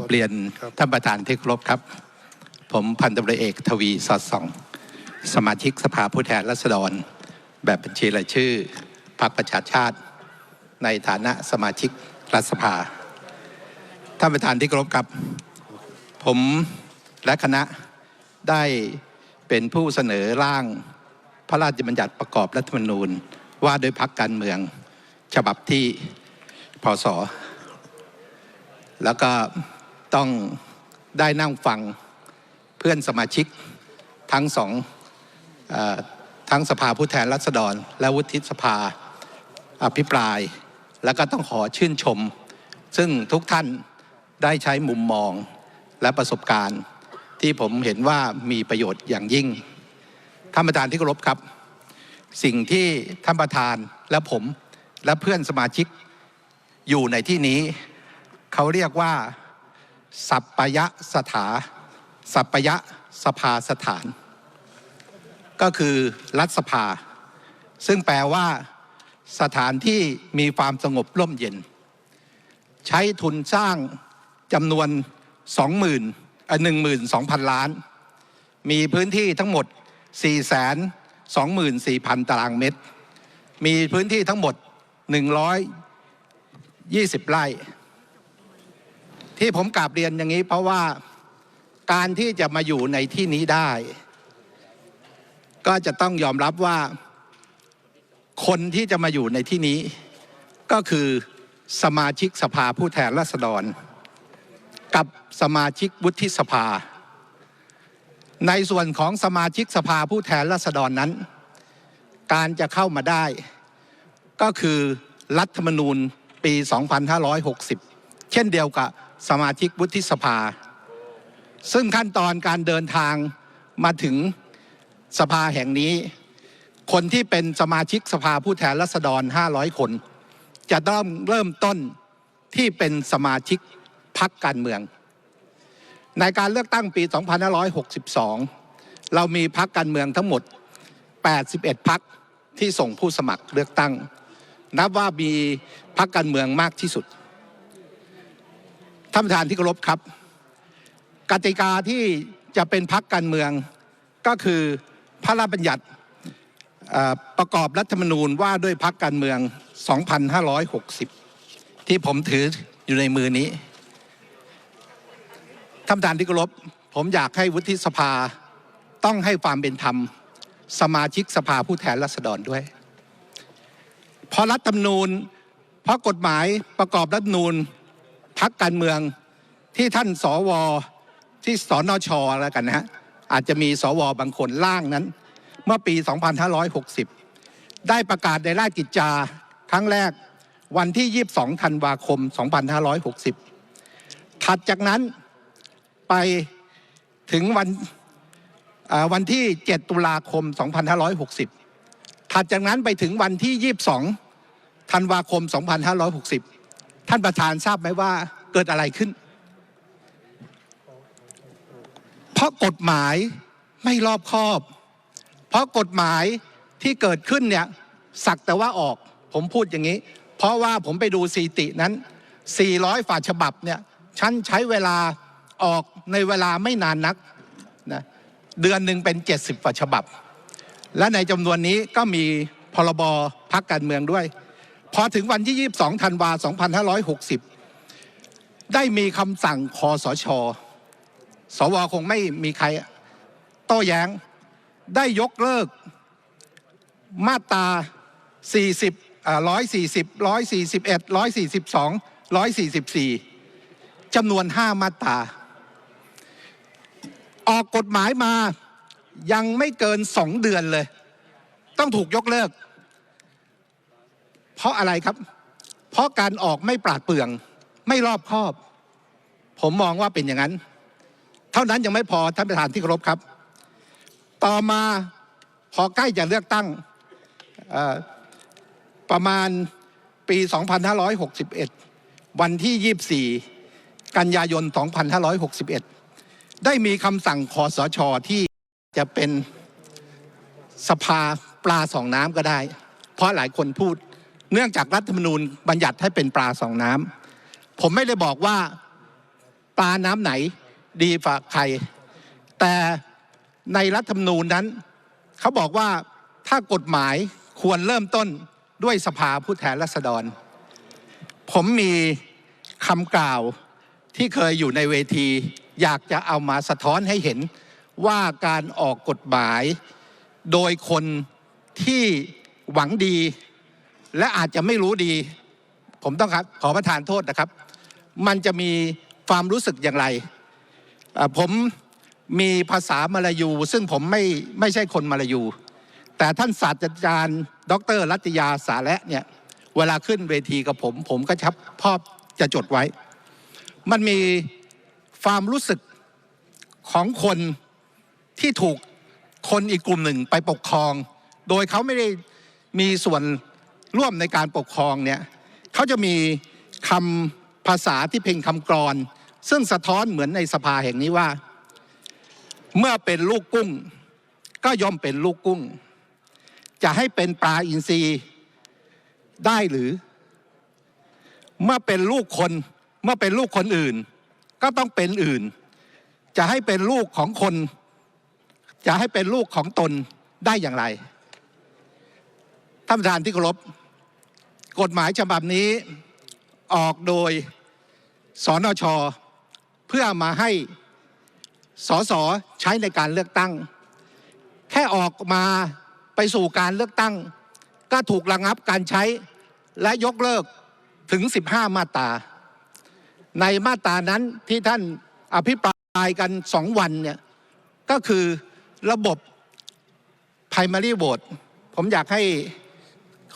กับเรียนครับท่านประธานที่เคารพครับ ผมพันตำรวจเอกทวีสอดส่อง สมาชิกสภาผู้แทนราษฎร แบบบัญชีรายชื่อพรรคประชาชาติ ในฐานะสมาชิกรัฐสภาท่านประธานที่เคารพครับ ผมและคณะได้เป็นผู้เสนอร่างพระราชบัญญัติประกอบรัฐธรรมนูญ ว่าโดยพักการเมืองฉบับที่พศแล้วก็ ต้องได้นั่งฟังเพื่อนสมาชิกทั้งสองอทั้งสภาผู้แทนราษฎร และวุฒิสภาอภิปราย แล้วก็ต้องขอชื่นชม ซึ่งทุกท่านได้ใช้มุมมองและประสบการณ์ ที่ผมเห็นว่ามีประโยชน์อย่างยิ่งท่านประธานที่เคารพครับ สิ่งที่ท่านประธานและผมและเพื่อนสมาชิกอยู่ในที่นี้ เขาเรียกว่า สัปปยะสถา สัปปยะสภาสถาน ก็คือรัฐสภา ซึ่งแปลว่าสถานที่มีความสงบร่มเย็น ใช้ทุนสร้างจำนวน20,000อะ12,000 ล้าน มีพื้นที่ทั้งหมด 424,000 ตารางเมตร มีพื้นที่ทั้งหมด 120 ไร่ ที่ผมกราบเรียนอย่างนี้ เพราะว่าการที่จะมาอยู่ในที่นี้ได้ ก็จะต้องยอมรับว่า คนที่จะมาอยู่ในที่นี้ ก็คือสมาชิกสภาผู้แทนราษฎร กับสมาชิกวุฒิสภา ในส่วนของสมาชิกสภาผู้แทนราษฎรนั้น การจะเข้ามาได้ ก็คือรัฐธรรมนูญปี 2560 เช่นเดียวกับ สมาชิกวุฒิสภา ซึ่งขั้นตอนการเดินทางมาถึงสภาแห่งนี้ คนที่เป็นสมาชิกสภาผู้แทนราษฎร 500 คน จะต้องเริ่มต้นที่เป็นสมาชิกพักการเมือง ในการเลือกตั้งปี 2562 เรามีพักการเมืองทั้งหมด 81พักที่ส่งผู้สมัครเลือกตั้ง นับว่ามีพักการเมืองมากที่สุด ท่านประธานที่เคารพครับ กติกาที่จะเป็นพักการเมืองก็คือพระราชบัญญัติประกอบรัฐธรรมนูญว่าด้วยพักการเมือง 2560 ที่ผมถืออยู่ในมือนี้ท่านประธานที่เคารพผมอยากให้วุฒิสภาต้องให้ความเป็นธรรม สมาชิกสภาผู้แทนราษฎรด้วย เพราะรัฐธรรมนูญ เพราะกฎหมายประกอบรัฐธรรมนูญ พักการเมืองที่ท่านสวที่สนชแล้วกันนะฮะอาจจะมีสวบางคนล่างนั้น เมื่อปี 2560 ได้ประกาศในราชกิจจาครั้งแรกวันที่ 22 ธันวาคม 2560 ถัดจากนั้นไปถึงวันวันที่ 7 ตุลาคม 2560 ถัดจากนั้นไปถึงวันที่ 22 ธันวาคม 2560 ท่านประธานทราบไหมว่าเกิดอะไรขึ้น เพราะกฎหมายไม่รอบคอบ เพราะกฎหมายที่เกิดขึ้นเนี่ยสักแต่ว่าออกผมพูดอย่างนี้ เพราะว่าผมไปดูสถิตินั้น 400 ฝ่าฉบับเนี่ยฉันใช้เวลาออกในเวลาไม่นานนักนะเดือนหนึ่งเป็น 70 ฝ่าฉบับ และในจำนวนนี้ก็มีพรบพักการเมืองด้วย พอถึงวันที่ 22ธันวา2560 ได้มีคำสั่งคอสช สวคงไม่มีใครโต้แย้ง ได้ยกเลิกมาตรา 40อ่า140 141 142 144จำนวน 5 มาตรา ออกกฎหมายมายังไม่เกิน 2 เดือนเลย ต้องถูกยกเลิก เพราะอะไรครับ เพราะการออกไม่ปราดเปรื่อง ไม่รอบคอบ ผมมองว่าเป็นอย่างนั้น เท่านั้นยังไม่พอท่านประธานที่เคารพครับ ต่อมาพอใกล้จะเลือกตั้งประมาณปี 2561 วันที่ 24 กันยายน 2561 ได้มีคำสั่งคอสชที่จะเป็นสภาปลาสองน้ำก็ได้ เพราะหลายคนพูด เนื่องจากรัฐธรรมนูญบัญญัติให้เป็นปลาสองน้ำผมไม่ได้บอกว่าปลาน้ำไหนดีฝาใคร แต่ในรัฐธรรมนูญนั้น เขาบอกว่าถ้ากฎหมายควรเริ่มต้นด้วยสภาผู้แทนราษฎร ผมมีคำกล่าวที่เคยอยู่ในเวที อยากจะเอามาสะท้อนให้เห็นว่าการออกกฎหมาย โดยคนที่หวังดี และอาจจะไม่รู้ดี ผมต้องครับขอประทานโทษนะครับ มันจะมีความรู้สึกอย่างไร ผมมีภาษามลายู ซึ่งผมไม่ไม่ใช่คนมาลายู แต่ท่านศาสตราจารย์ ดรรัตยาสาและเนี่ยเวลาขึ้นเวทีกับผม ผมก็ชับพอบจะจดไว้ มันมีความรู้สึกของคนที่ถูกคนอีกกลุ่มหนึ่งไปปกครอง โดยเขาไม่ได้มีส่วน ร่วมในการปกครองเนี่ยเขาจะมีคำภาษาที่เพ่งคำกรอน ซึ่งสะท้อนเหมือนในสภาแห่งนี้ว่า เมื่อเป็นลูกกุ้ง ก็ย่อมเป็นลูกกุ้ง จะให้เป็นปลาอินทรีได้หรือ เมื่อเป็นลูกคน เมื่อเป็นลูกคนอื่น ก็ต้องเป็นอื่น จะให้เป็นลูกของคน จะให้เป็นลูกของตนได้อย่างไรท่านประธานที่เคารพ กฎหมายฉบับนี้ออกโดยสนชเพื่อมาให้สสใช้ในการเลือกตั้ง แค่ออกมาไปสู่การเลือกตั้ง ก็ถูกระงับการใช้และยกเลิกถึง 15 มาตราในมาตรานั้นที่ท่านอภิปรายกันสองวันเนี่ยก็คือระบบ primary vote ผมอยากให้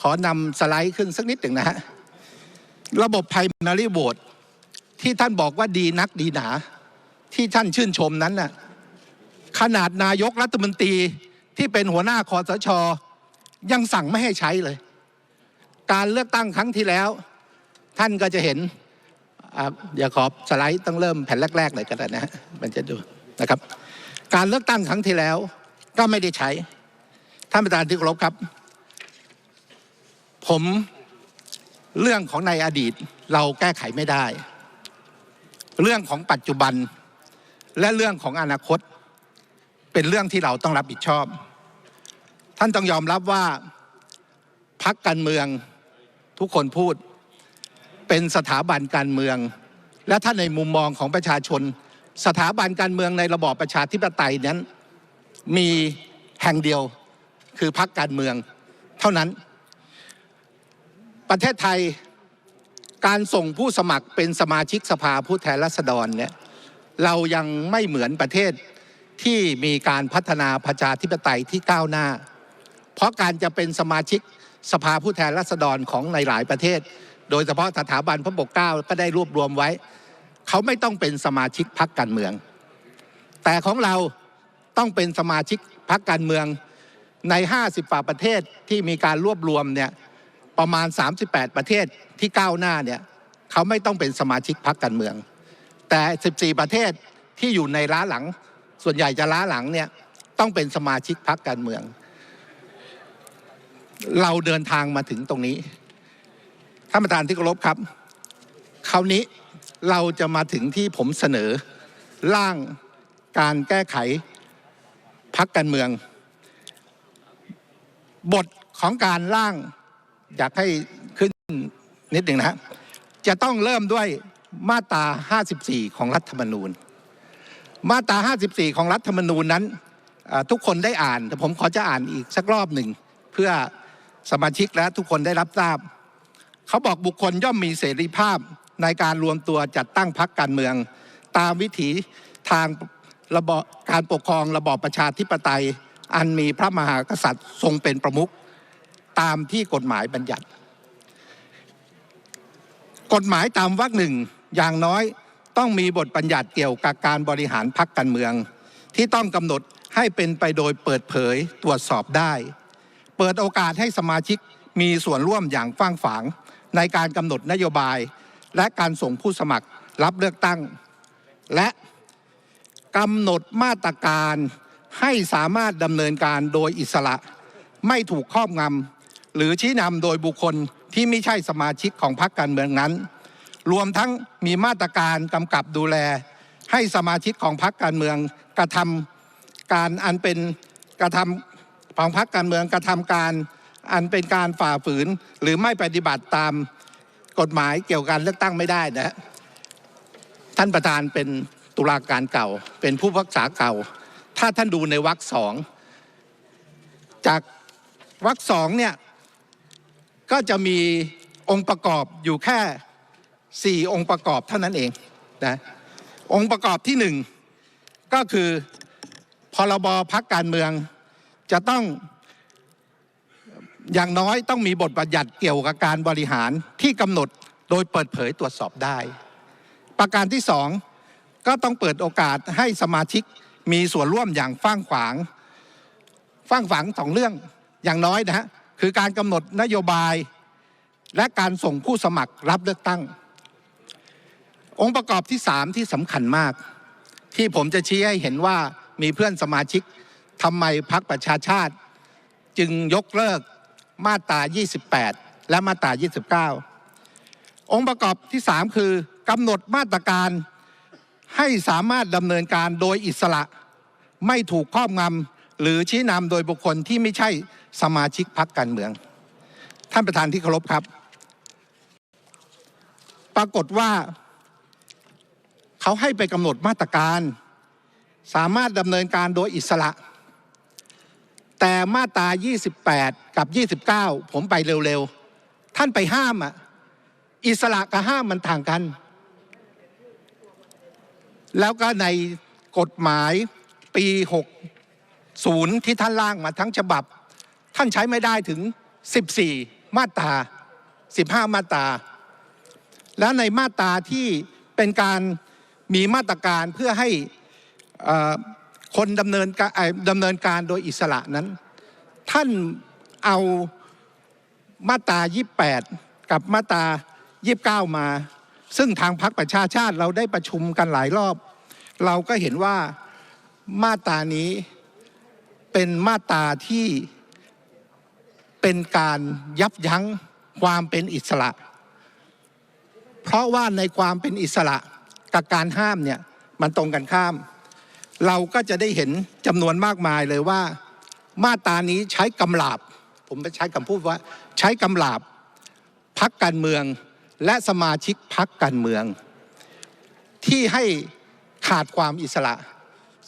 อนำสไลด์ขึ้นสักนิดหนึ่งนะฮะระบบ primary vote ที่ท่านบอกว่าดีนักดีหนา ที่ท่านชื่นชมนั้นน่ะขนาดนายกรัฐมนตรีที่เป็นหัวหน้าคอสช ยังสั่งไม่ให้ใช้เลย การเลือกตั้งครั้งที่แล้ว ท่านก็จะเห็นอย่าขอบสไลด์ต้องเริ่มแผ่นแรกๆเลยก็ได้นะฮะมันจะดูนะครับ การเลือกตั้งครั้งที่แล้วก็ไม่ได้ใช้ท่านประธานที่เคารพครับ ผมเรื่องของในอดีตเราแก้ไขไม่ได้ เรื่องของปัจจุบันและเรื่องของอนาคต เป็นเรื่องที่เราต้องรับผิดชอบ ท่านต้องยอมรับว่าพักการเมืองทุกคนพูด เป็นสถาบันการเมือง และถ้านในมุมมองของประชาชน สถาบันการเมืองในระบอบประชาธิปไตยนั้นมีแห่งเดียวคือพักการเมืองเท่านั้น ประเทศไทยการส่งผู้สมัครเป็นสมาชิกสภาผู้แทนราษฎรเนี่ยเรายังไม่เหมือนประเทศที่มีการพัฒนาประชาธิปไตยที่ก้าวหน้า เพราะการจะเป็นสมาชิกสภาผู้แทนราษฎรของในหลายประเทศ โดยเฉพาะสถาบันพระปกเกล้าก็ได้รวบรวมไว้ เขาไม่ต้องเป็นสมาชิกพรรคการเมือง แต่ของเราต้องเป็นสมาชิกพรรคการเมืองใน 50ฝ่าประเทศที่มีการรวบรวมเนี่ย ประมาณ 38 ประเทศที่ก้าวหน้าเนี่ยเขาไม่ต้องเป็นสมาชิกพรรคการเมือง แต่ 14 ประเทศที่อยู่ในล้าหลัง ส่วนใหญ่จะล้าหลังเนี่ยต้องเป็นสมาชิกพรรคการเมือง เราเดินทางมาถึงตรงนี้ท่านประธานที่เคารพครับ คราวนี้เราจะมาถึงที่ผมเสนอร่างการแก้ไขพักการเมือง บทของการร่าง อยากให้ขึ้นนิดหนึ่งนะฮะจะต้องเริ่มด้วยมาตรา 54 ของรัฐธรรมนูญ มาตรา 54 ของรัฐธรรมนูญนั้นทุกคนได้อ่าน แต่ผมขอจะอ่านอีกสักรอบหนึ่ง เพื่อสมาชิกและทุกคนได้รับทราบ เขาบอกบุคคลย่อมมีเสรีภาพในการรวมตัวจัดตั้งพรรคการเมือง ตามวิถีทางระบอบการปกครองระบอบประชาธิปไตย อันมีพระมหากษัตริย์ทรงเป็นประมุข ตามที่กฎหมายบัญญัติ กฎหมายตามวรรคหนึ่งอย่างน้อยต้องมีบทบัญญัติเกี่ยวกับการบริหารพรรคการเมือง ที่ต้องกำหนดให้เป็นไปโดยเปิดเผยตรวจสอบได้ เปิดโอกาสให้สมาชิกมีส่วนร่วมอย่างฟ้างฝางในการกำหนดนโยบาย และการส่งผู้สมัครรับเลือกตั้ง และกำหนดมาตรการให้สามารถดำเนินการโดยอิสระ ไม่ถูกครอบงำ หรือชี้นำโดยบุคคลที่ไม่ใช่สมาชิกของพรรคการเมืองนั้น รวมทั้งมีมาตรการกำกับดูแล ให้สมาชิกของพรรคการเมืองกระทำการอันเป็นกระทำของพรรคการเมืองกระทำการอันเป็นการฝ่าฝืนหรือไม่ปฏิบัติตามกฎหมายเกี่ยวกับการเลือกตั้งไม่ได้นะฮะท่านประธานเป็นตุลาการเก่า เป็นผู้พิพักษาเก่า ถ้าท่านดูในวรรคสองจากวรรคสองเนี่ย ก็จะมีองค์ประกอบอยู่แค่ 4 องค์ประกอบเท่านั้นเองนะองค์ประกอบที่หนึ่งก็คือพรบพักการเมืองจะต้องอย่างน้อยต้องมีบทบัญญัติเกี่ยวกับการบริหารที่กำหนดโดยเปิดเผยตรวจสอบได้ ประการที่สองก็ต้องเปิดโอกาสให้สมาชิกมีส่วนร่วมอย่างฟ้างขวางฟ้างฝังสองเรื่องอย่างน้อยนะฮะ คือการกำหนดนโยบายและการส่งผู้สมัครรับเลือกตั้ง องค์ประกอบที่สามที่สำคัญมาก ที่ผมจะชี้ให้เห็นว่ามีเพื่อนสมาชิกทำไมพักประชาชาติ จึงยกเลิกมาตรา 28 และมาตรา 29 องค์ประกอบที่ 3 คือกำหนดมาตรการให้สามารถดำเนินการโดยอิสระ ไม่ถูกครอบงำหรือชี้นำโดยบุคคลที่ไม่ใช่ สมาชิกพรรคการเมือง ท่านประธานที่เคารพครับ ปรากฏว่า เขาให้ไปกำหนดมาตรการ สามารถดำเนินการโดยอิสระ แต่มาตรา 28 กับ 29 ผมไปเร็วๆ ท่านไปห้ามอะอิสระกับห้ามมันต่างกัน แล้วก็ในกฎหมายปี 60 ที่ท่านร่างมาทั้งฉบับ ท่านใช้ไม่ได้ถึง 14 มาตรา 15 มาตรา และในมาตราที่เป็นการมีมาตรการเพื่อให้คนดำเนินการดำเนินการโดยอิสระนั้น ท่านเอามาตรา 28 กับมาตรา 29 มา ซึ่งทางพรรคประชาชาติเราได้ประชุมกันหลายรอบ เราก็เห็นว่ามาตรานี้เป็นมาตราที่ เป็นการยับยั้งความเป็นอิสระ เพราะว่าในความเป็นอิสระกับการห้ามเนี่ยมันตรงกันข้าม เราก็จะได้เห็นจำนวนมากมายเลยว่า มาตรานี้ใช้กำลาบ ผมไปใช้คำพูดว่า ใช้กำลาบพักการเมืองและสมาชิกพักการเมือง ที่ให้ขาดความอิสระ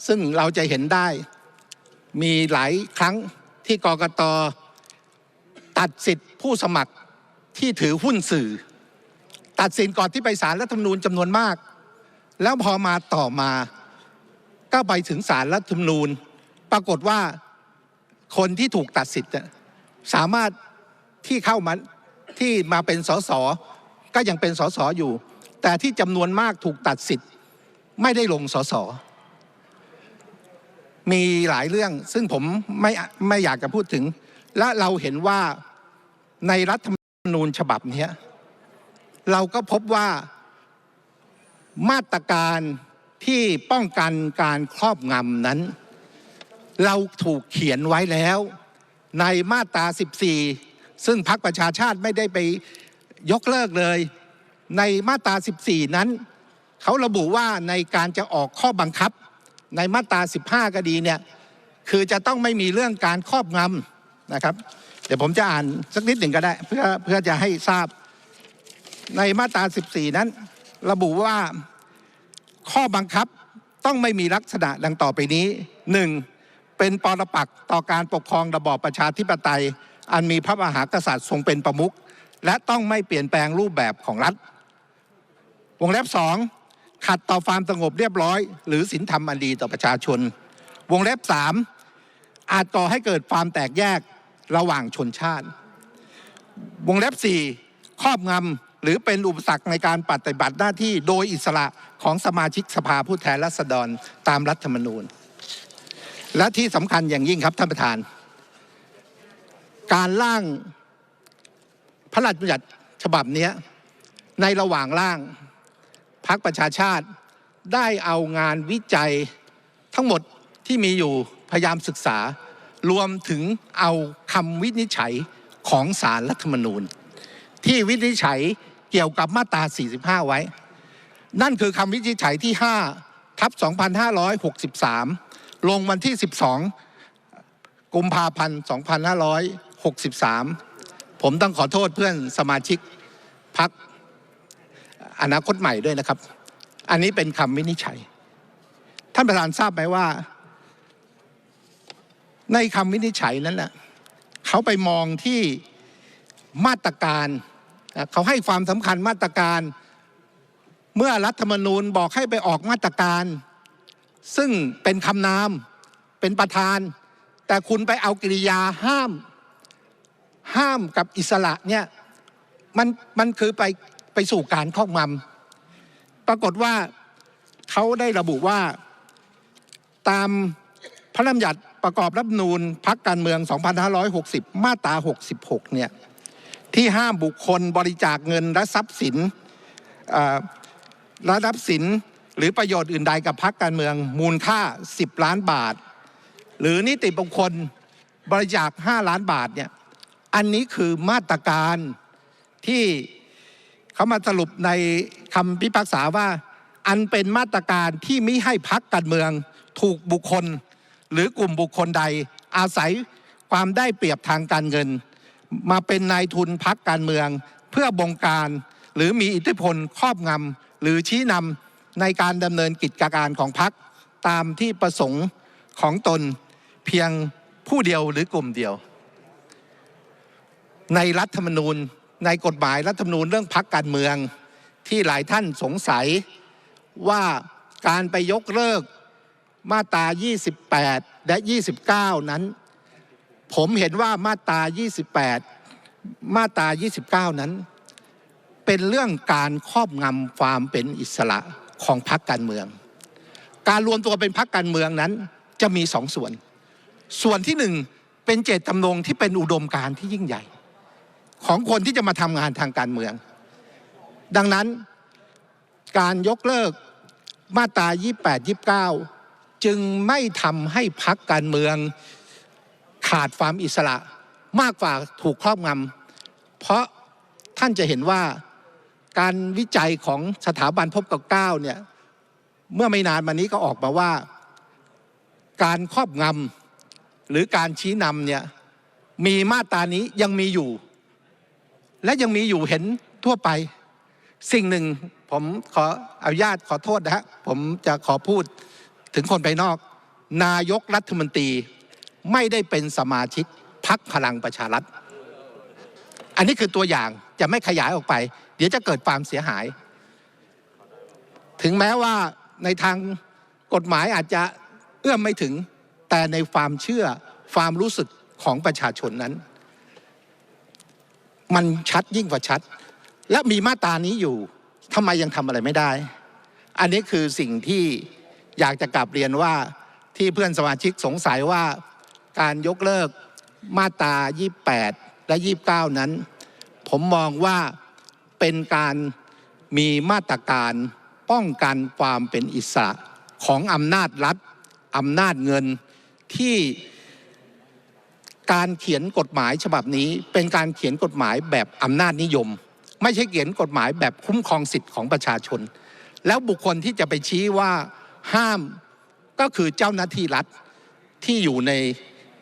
ซึ่งเราจะเห็นได้มีหลายครั้งที่กกต ตัดสิทธิ์ผู้สมัครที่ถือหุ้นสื่อ ตัดสินก่อนที่ไปศาลรัฐธรรมนูญจำนวนมาก แล้วพอมาต่อมาก็ไปถึงศาลรัฐธรรมนูญ ปรากฏว่าคนที่ถูกตัดสิทธิ์สามารถที่เข้ามาที่มาเป็นสสก็ยังเป็นสสอยู่ แต่ที่จำนวนมากถูกตัดสิทธิ์ไม่ได้ลงสสมีหลายเรื่องซึ่งผมไม่ไม่อยากจะพูดถึง และเราเห็นว่า ในรัฐธรรมนูญฉบับนี้เราก็พบว่ามาตรการที่ป้องกันการครอบงำนั้น เราถูกเขียนไว้แล้ว ในมาตรา 14 ซึ่งพรรคประชาชาติไม่ได้ไปยกเลิกเลย ในมาตรา 14 นั้น เขาระบุว่าในการจะออกข้อบังคับ ในมาตรา 15 ก็ดีเนี่ย คือจะต้องไม่มีเรื่องการครอบงำนะครับ เดี๋ยวผมจะอ่านสักนิดหนึ่งก็ได้ เพื่อเพื่อจะให้ทราบ ในมาตรา 14 นั้น ระบุว่าข้อบังคับต้องไม่มีลักษณะดังต่อไปนี้ 1. เป็นปรปักต่อการปกครองระบอบประชาธิปไตย อันมีพระมหากษัตริย์ทรงเป็นประมุขและต้องไม่เปลี่ยนแปลงรูปแบบของรัฐ วงเล็บสองขัดต่อความสงบเรียบร้อย หรือศีลธรรมอันดีต่อประชาชน วงเล็บสามอาจก่อให้เกิดความแตกแยก ระหว่างชนชาติ วงเล็บสี่ครอบงำหรือเป็นอุปสรรคในการปฏิบัติหน้าที่โดยอิสระของสมาชิกสภาผู้แทนราษฎรตามรัฐธรรมนูญ และที่สำคัญอย่างยิ่งครับท่านประธาน การร่างพระราชบัญญัติฉบับนี้ในระหว่างร่างพรรคประชาชาติได้เอางานวิจัยทั้งหมดที่มีอยู่พยายามศึกษา รวมถึงเอาคำวินิจฉัยของสารรัฐมนูญ ที่วินิจฉัยเกี่ยวกับมาตรา 45 ไว้ นั่นคือคำวินิจฉัยที่5ทับ 2563 ลงวันที่ 12 กุมภาพันธ์ 2563 ผมต้องขอโทษเพื่อนสมาชิกพักอนาคตใหม่ด้วยนะครับ อันนี้เป็นคำวินิจฉัย ท่านประธานทราบไหมว่า ในคำวินิจฉัยนั้นแหละเขาไปมองที่มาตรการเขาให้ความสำคัญมาตรการ เมื่อรัฐธรรมนูญบอกให้ไปออกมาตรการ ซึ่งเป็นคำนามเป็นประธาน แต่คุณไปเอากิริยาห้าม ห้ามกับอิสระเนี่ยมันมันคือไปไปสู่การครอบงำปรากฏว่าเขาได้ระบุว่าตามพระราชบัญญัติ ประกอบรัฐนูญพักการเมือง 2560 มาตรา 66 เนี่ยที่ห้ามบุคคลบริจาคเงินและทรัพย์สินเอ่อและทรัพย์สินหรือประโยชน์อื่นใดกับพักการเมืองมูลค่า 10 ล้านบาท หรือนิติบุคคลบริจาค 5 ล้านบาทเนี่ยอันนี้คือมาตรการที่เขามาสรุปในคำพิพากษาว่า อันเป็นมาตรการที่ไมิให้พักการเมืองถูกบุคคล หรือกลุ่มบุคคลใดอาศัยความได้เปรียบทางการเงิน มาเป็นนายทุนพักการเมือง เพื่อบงการหรือมีอิทธิพลครอบงำหรือชี้นำในการดำเนินกิจการของพักตามที่ประสงค์ของตนเพียงผู้เดียวหรือกลุ่มเดียว ในรัฐธรรมนูญในกฎหมายรัฐธรรมนูญเรื่องพักการเมืองที่หลายท่านสงสัยว่าการไปยกเลิก มาตรา28 และ 29 นั้น ผมเห็นว่ามาตรา28 มาตรา29 นั้น เป็นเรื่องการครอบงำความเป็นอิสระของพรรคการเมือง การรวมตัวเป็นพรรคการเมืองนั้นจะมีสองส่วน ส่วนที่หนึ่งเป็นเจตจำนงที่เป็นอุดมการที่ยิ่งใหญ่ ของคนที่จะมาทำงานทางการเมือง ดังนั้นการยกเลิกมาตรา 28 29 จึงไม่ทำให้พักการเมืองขาดความอิสระมากกว่าถูกครอบงำเพราะท่านจะเห็นว่าการวิจัยของสถาบันพบกับเก้าเนี่ยเมื่อไม่นานมานี้ก็ออกมาว่า การครอบงำหรือการชี้นำเนี่ยมีมาตรานี้ยังมีอยู่ และยังมีอยู่เห็นทั่วไป สิ่งหนึ่งผมขออนุญาตขอโทษนะฮะผมจะขอพูด ถึงคนภายนอก นายกรัฐมนตรีไม่ได้เป็นสมาชิกพักพลังประชารัฐ อันนี้คือตัวอย่างจะไม่ขยายออกไป เดี๋ยวจะเกิดความเสียหาย ถึงแม้ว่าในทางกฎหมายอาจจะเอื้อมไม่ถึง แต่ในความเชื่อความรู้สึกของประชาชนนั้น มันชัดยิ่งกว่าชัด และมีมาตรานี้อยู่ทำไมยังทำอะไรไม่ได้ อันนี้คือสิ่งที่ อยากจะกลับเรียนว่าที่เพื่อนสมาชิกสงสัยว่าการยกเลิกมาตรา 28 และ 29 นั้น ผมมองว่าเป็นการมีมาตรการป้องกันความเป็นอิสระของอำนาจรัฐอำนาจเงินที่การเขียนกฎหมายฉบับนี้เป็นการเขียนกฎหมายแบบอำนาจนิยม ไม่ใช่เขียนกฎหมายแบบคุ้มครองสิทธิ์ของประชาชน แล้วบุคคลที่จะไปชี้ว่า ห้ามก็คือเจ้าหน้าที่รัฐที่อยู่ใน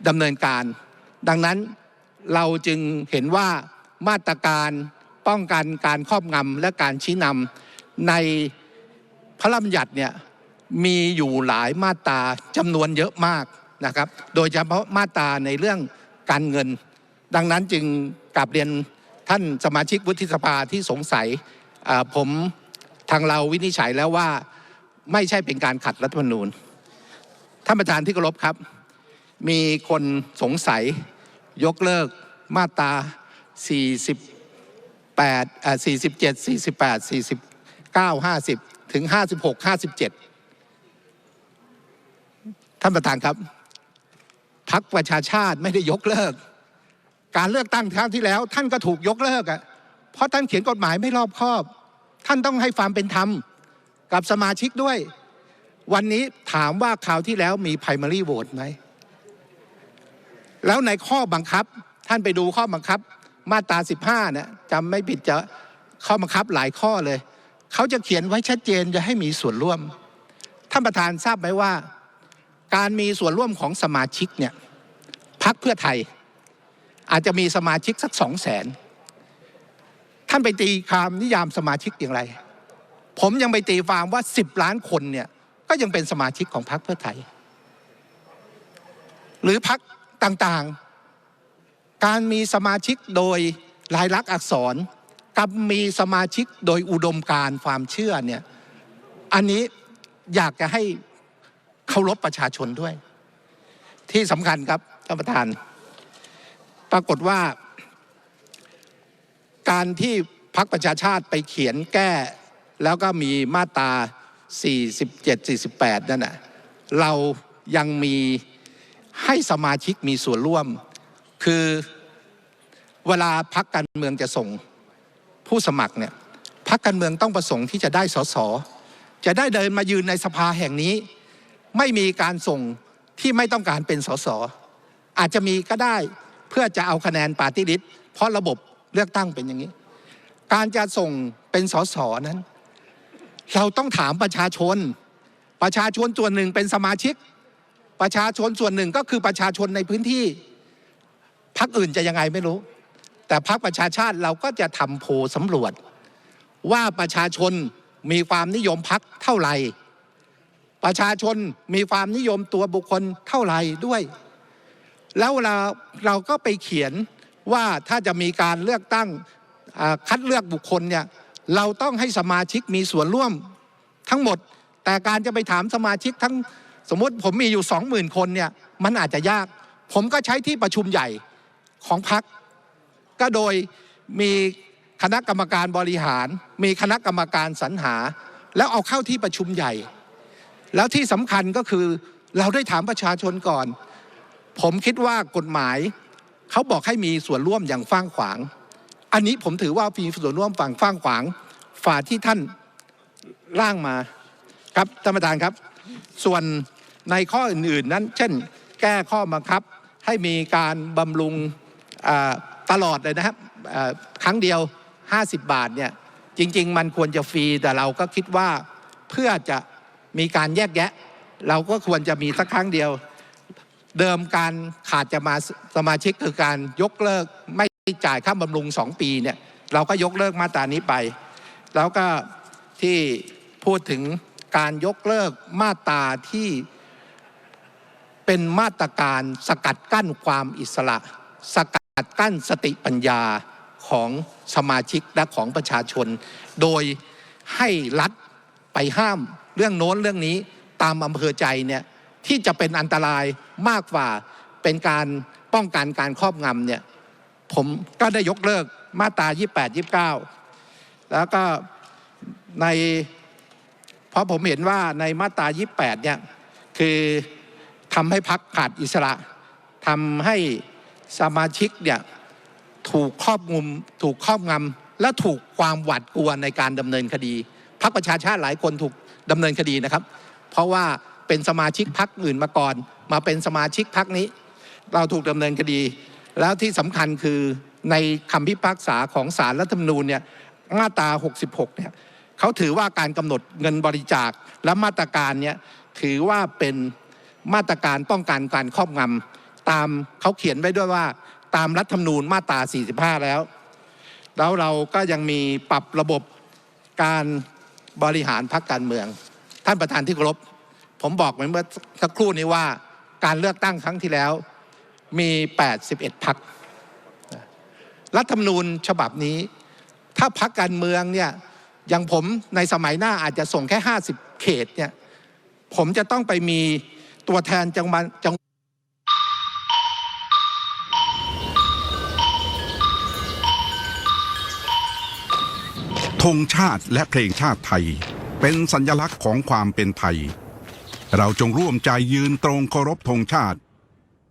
ดำเนินการ ดังนั้นเราจึงเห็นว่ามาตรการป้องกันการครอบงำและการชี้นำในพระราชบัญญัติเนี่ยมีอยู่หลายมาตราจำนวนเยอะมากนะครับ โดยเฉพาะมาตราในเรื่องการเงิน ดังนั้นจึงกลับเรียนท่านสมาชิกวุฒิสภาที่สงสัยผมทางเราวินิจฉัยแล้วว่า ไม่ใช่เป็นการขัดรัฐธรรมนูญท่านประธานที่เคารพครับ มีคนสงสัยยกเลิกมาตรา 48อ่า47 48 49 50 ถึง 56 57 ท่านประธานครับพักประชาชาติไม่ได้ยกเลิก การเลือกตั้งครั้งที่แล้ว ท่านก็ถูกยกเลิกอะเพราะท่านเขียนกฎหมายไม่รอบคอบ ท่านต้องให้ความเป็นธรรม กับสมาชิกด้วย วันนี้ถามว่าคราวที่แล้วมี primary vote ไหม แล้วในข้อบังคับท่านไปดูข้อบังคับ มาตรา 15เนี่ยจำไม่ผิดจะข้อบังคับหลายข้อเลย เขาจะเขียนไว้ชัดเจนจะให้มีส่วนร่วม ท่านประธานทราบไหมว่า การมีส่วนร่วมของสมาชิกเนี่ยพักเพื่อไทย อาจจะมีสมาชิกสักสองแสนท่านไปตีความนิยามสมาชิกอย่างไร ผมยังไปตีความว่าสิบล้านคนเนี่ยก็ยังเป็นสมาชิกของพรรคเพื่อไทย หรือพรรคต่างๆ การมีสมาชิกโดยลายลักษณ์อักษร กับมีสมาชิกโดยอุดมการณ์ความเชื่อเนี่ยอันนี้อยากจะให้เคารพประชาชนด้วย ที่สำคัญครับท่านประธาน ปรากฏว่า การที่พรรคประชาชาติไปเขียนแก้ แล้วก็มีมาตรา 47 48 นั่นน่ะเรายังมีให้สมาชิกมีส่วนร่วม คือเวลาพักการเมืองจะส่งผู้สมัครเนี่ยพักการเมืองต้องประสงค์ที่จะได้สสจะได้เดินมายืนในสภาแห่งนี้ ไม่มีการส่งที่ไม่ต้องการเป็นสสอาจจะมีก็ได้เพื่อจะเอาคะแนนปาร์ตี้ลิสต์เพราะระบบเลือกตั้งเป็นอย่างนี้ การจะส่งเป็นสสนั้น เราต้องถามประชาชน ประชาชนส่วนหนึ่งเป็นสมาชิก ประชาชนส่วนหนึ่งก็คือประชาชนในพื้นที่พักอื่นจะยังไงไม่รู้ แต่พักประชาชาติเราก็จะทำโพลสำรวจ ว่าประชาชนมีความนิยมพักเท่าไหร่ประชาชนมีความนิยมตัวบุคคลเท่าไหร่ด้วย แล้วเราเราก็ไปเขียนว่าถ้าจะมีการเลือกตั้งคัดเลือกบุคคลเนี่ย เราต้องให้สมาชิกมีส่วนร่วมทั้งหมด แต่การจะไปถามสมาชิกทั้งสมมติผมมีอยู่สองหมื่นคนเนี่ยมันอาจจะยาก ผมก็ใช้ที่ประชุมใหญ่ของพรรคก็โดยมีคณะกรรมการบริหาร มีคณะกรรมการสรรหา แล้วเอาเข้าที่ประชุมใหญ่ แล้วที่สำคัญก็คือเราได้ถามประชาชนก่อน ผมคิดว่ากฎหมายเขาบอกให้มีส่วนร่วมอย่างฟ้างขวาง อันนี้ผมถือว่ามีส่วนร่วมฝั่งฟ้างขวางฝ่าที่ท่านร่างมาครับท่านประธานครับ ส่วนในข้ออื่นๆนั้น เช่น แก้ข้อบังคับให้มีการบำรุงตลอดเลยนะครับครั้งเดียว 50 บาทเนี่ยจริง ๆ มันควรจะฟรีแต่เราก็คิดว่าเพื่อจะมีการแยกแยะ เราก็ควรจะมีสักครั้งเดียว เดิมการขาดจะมาสมาชิกคือการยกเลิกไม่ จ่ายค่าบำรุงสองปีเนี่ยเราก็ยกเลิกมาตรานี้ไป แล้วก็ที่พูดถึงการยกเลิกมาตราที่เป็นมาตรการสกัดกั้นความอิสระ สกัดกั้นสติปัญญาของสมาชิกและของประชาชน โดยให้รัฐไปห้ามเรื่องโน้นเรื่องนี้ตามอำเภอใจเนี่ยที่จะเป็นอันตรายมากกว่าเป็นการป้องกันการครอบงำเนี่ย ผมก็ได้ยกเลิกมาตรา 28 29 แล้วก็ในเพราะผมเห็นว่าในมาตรา 28 เนี่ย คือทำให้พักขาดอิสระทำให้สมาชิกเนี่ยถูกครอบงำถูกครอบงำและถูกความหวาดกลัวในการดำเนินคดีพักประชาชาติหลายคนถูกดำเนินคดีนะครับ เพราะว่าเป็นสมาชิกพักอื่นมาก่อน มาเป็นสมาชิกพักนี้ เราถูกดำเนินคดี แล้วที่สำคัญคือในคำพิพากษาของศาลรัฐธรรมนูญเนี่ยมาตรา 66 เนี่ยเขาถือว่าการกำหนดเงินบริจาคและมาตรการเนี่ยถือว่าเป็นมาตรการป้องกันการครอบงำตามเขาเขียนไว้ด้วยว่าตามรัฐธรรมนูญมาตรา 45 แล้ว แล้วเราก็ยังมีปรับระบบการบริหารพรรคการเมือง ท่านประธานที่เคารพผมบอกไปเมื่อสักครู่นี้ว่าการเลือกตั้งครั้งที่แล้ว มี 81 พัก รัฐธรรมนูญฉบับนี้ ถ้าพักการเมืองเนี่ยอย่างผมในสมัยหน้าอาจจะส่งแค่ 50 เขตเนี่ยผมจะต้องไปมีตัวแทนจังหวัดจังธงชาติและเพลงชาติไทย เป็นสัญลักษณ์ของความเป็นไทย เราจงร่วมใจยืนตรงเคารพธงชาติ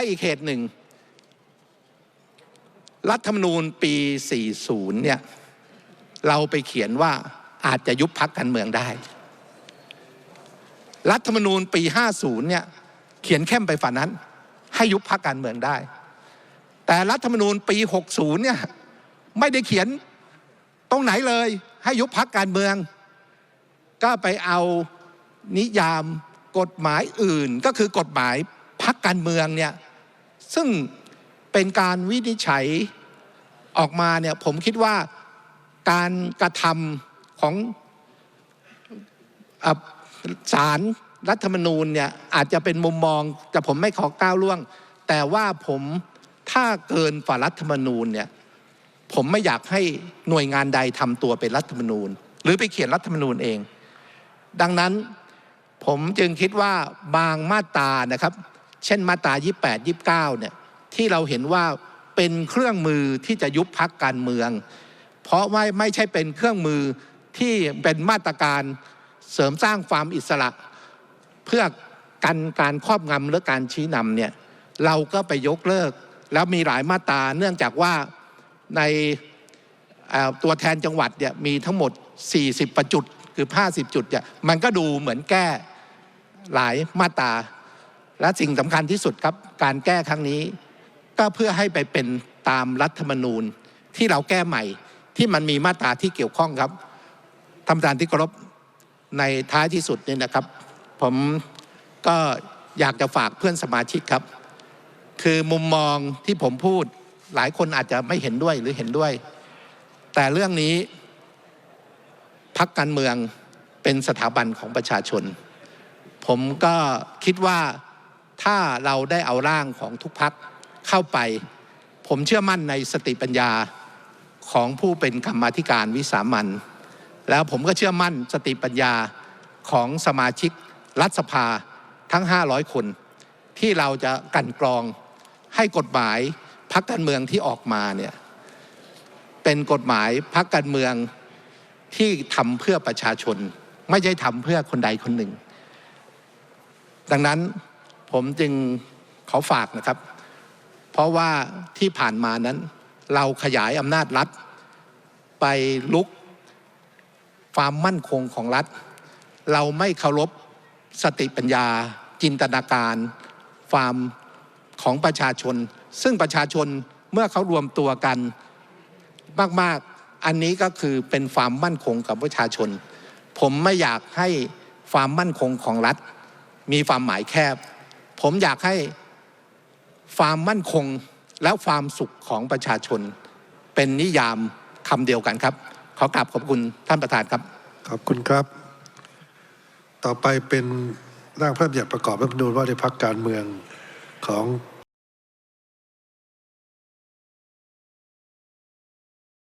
และอีกเหตุหนึ่ง รัฐธรรมนูญปี 40 เนี่ย เราไปเขียนว่าอาจจะยุบพักการเมืองได้ รัฐธรรมนูญปี 50 เนี่ย เขียนเข้มไปฝ่านั้น ให้ยุบพักการเมืองได้ แต่รัฐธรรมนูญปี 60 เนี่ย ไม่ได้เขียนตรงไหนเลย ให้ยุบพักการเมือง ก็ไปเอานิยามกฎหมายอื่นก็คือกฎหมายพักการเมืองเนี่ย ซึ่งเป็นการวินิจฉัยออกมาเนี่ยผมคิดว่าการกระทำของอะศาลรัฐธรรมนูญเนี่ยอาจจะเป็นมุมมองแต่ผมไม่ขอก้าวล่วง แต่ว่าผมถ้าเกินฝ่ารัฐธรรมนูญเนี่ยผมไม่อยากให้หน่วยงานใดทำตัวเป็นรัฐธรรมนูญ หรือไปเขียนรัฐธรรมนูญเอง ดังนั้นผมจึงคิดว่าบางมาตรานะครับ เช่นมาตรา 28 29เนี่ยที่เราเห็นว่าเป็นเครื่องมือที่จะยุบพักการเมือง เพราะว่าไม่ใช่เป็นเครื่องมือที่เป็นมาตรการเสริมสร้างความอิสระ เพื่อกันการครอบงำหรือการชี้นำเนี่ยเราก็ไปยกเลิก แล้วมีหลายมาตราเนื่องจากว่าในตัวแทนจังหวัดเนี่ยมีทั้งหมด 40ประจุดคือ 50 จุดเนี่ยมันก็ดูเหมือนแก้หลายมาตรา และสิ่งสำคัญที่สุดครับการแก้ครั้งนี้ ก็เพื่อให้ไปเป็นตามรัฐธรรมนูญที่เราแก้ใหม่ที่มันมีมาตราที่เกี่ยวข้องครับท่านประธานที่เคารพในท้ายที่สุดนี่นะครับ ผมก็อยากจะฝากเพื่อนสมาชิกครับ คือมุมมองที่ผมพูดหลายคนอาจจะไม่เห็นด้วยหรือเห็นด้วย แต่เรื่องนี้พักการเมืองเป็นสถาบันของประชาชน ผมก็คิดว่า ถ้าเราได้เอาร่างของทุกพักเข้าไป ผมเชื่อมั่นในสติปัญญาของผู้เป็นกรรมธิการวิสามันแล้วผมก็เชื่อมั่นสติปัญญาของสมาชิกรัฐสภาทั้ง 500 คน ที่เราจะกันกรองให้กฎหมายพักการเมืองที่ออกมาเนี่ยเป็นกฎหมายพักการเมืองที่ทำเพื่อประชาชน ไม่ใช่ทำเพื่อคนใดคนหนึ่ง ดังนั้น ผมจึงขอฝากนะครับ เพราะว่าที่ผ่านมานั้น เราขยายอำนาจรัฐ ไปลุกความมั่นคงของรัฐ เราไม่เคารพสติปัญญา จินตนาการความของประชาชน ซึ่งประชาชนเมื่อเขารวมตัวกันมาก ๆ อันนี้ก็คือเป็นความมั่นคงกับประชาชน ผมไม่อยากให้ความมั่นคงของรัฐ มีความหมายแคบ ผมอยากให้ความมั่นคงและความสุขของประชาชน เป็นนิยามคำเดียวกันครับ ขอกราบขอบคุณท่านประธานครับ ขอบคุณครับ ต่อไปเป็นร่างพระราชบัญญัติประกอบรัฐธรรมนูญว่าด้วยพักการเมืองของ